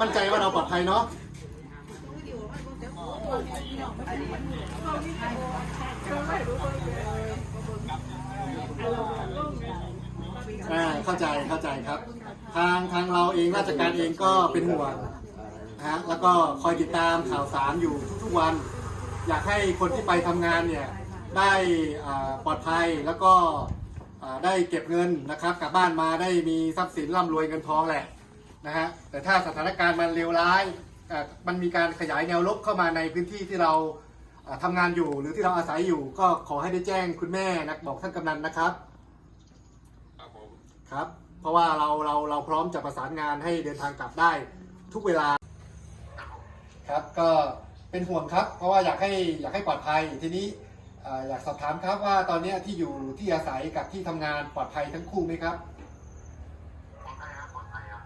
มั่นใจว่าเราปลอดภัยเนาะอ่าเข้าใจเข้าใจครับ ทางทางเราเองราชการเองก็เป็นห่วงนะฮะแล้วก็คอยติดตามข่าวสารอยู่ทุกๆวัน อยากให้คนที่ไปทำงานเนี่ยได้อ่าปลอดภัยแล้วก็อ่าได้เก็บเงินนะครับ กลับบ้านมาได้มีทรัพย์สินร่ำรวยเงินทองแหละ นะฮะแต่ถ้าสถานการณ์มันเลวร้ายอ่ามันมีการขยายแนวรบเข้ามาในพื้นที่ที่เราอ่าทำงานอยู่ หรือที่เราอาศัยอยู่ ก็ขอให้ได้แจ้งคุณแม่นะบอกท่านกำนันนะครับครับผมครับ เพราะว่าเราเราเราพร้อมจะประสานงานให้เดินทางกลับได้ทุกเวลาครับก็เป็นห่วงครับ เพราะว่าอยากให้อยากให้ปลอดภัยทีนี้เอ่ออยากสอบถามครับว่าตอนนี้ที่อยู่ที่อาศัยกับที่ทำงานปลอดภัยทั้งคู่ไหมครับ ปลอดภัยครับปลอดภัยครับ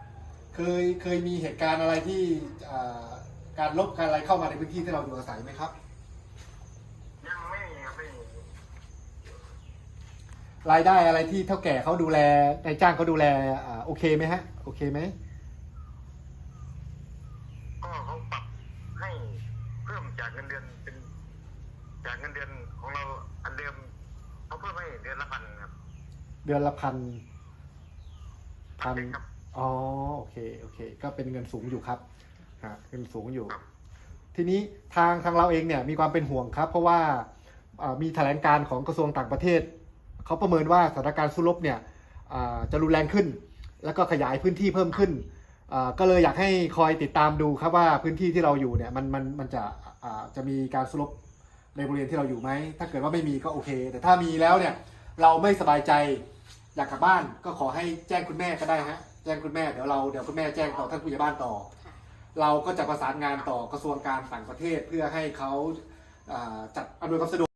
เคยเคยมีเหตุการณ์อะไรที่เอ่อการลบการอะไรเข้ามาในพื้นที่ที่เราอยู่อาศัยไหมครับ ยังไม่มีครับไม่มีรายได้อะไรที่เท่าแก่เขาดูแลนายจ้างเขาดูแลอ่าโอเคไหมฮะ โอเคไหมก็เขาปรับให้เพิ่มจากเงินเดือนเป็นจากเงินเดือนของเราอันเดิมเขาเพิ่มให้เดือนละพันครับเดือนละพันพันครับ อ๋อโอเคโอเค ก็เป็นเงินสูงอยู่ครับฮะเงินสูงอยู่ ทีนี้ทางทางเราเองเนี่ยมีความเป็นห่วงครับ เพราะว่ามีแถลงการของกระทรวงต่างประเทศเขาประเมินว่าสถานการณ์สู้รบเนี่ยจะรุนแรงขึ้น แล้วก็ขยายพื้นที่เพิ่มขึ้น ก็เลยอยากให้คอยติดตามดูครับว่าพื้นที่ที่เราอยู่เนี่ยมันมันมันจะจะมีการสู้รบในบริเวณที่เราอยู่ไหม ถ้าเกิดว่าไม่มีก็โอเค แต่ถ้ามีแล้วเนี่ยเราไม่สบายใจอยากกลับบ้านก็ขอให้แจ้งคุณแม่ก็ได้ฮะ แจ้งคุณแม่เดี๋ยวเราเดี๋ยวคุณแม่แจ้งต่อท่านผู้ใหญ่บ้านต่อเราก็จะประสานงานต่อกระทรวงการต่างประเทศเพื่อให้เขาอ่าจัดอำนวยความสะดวก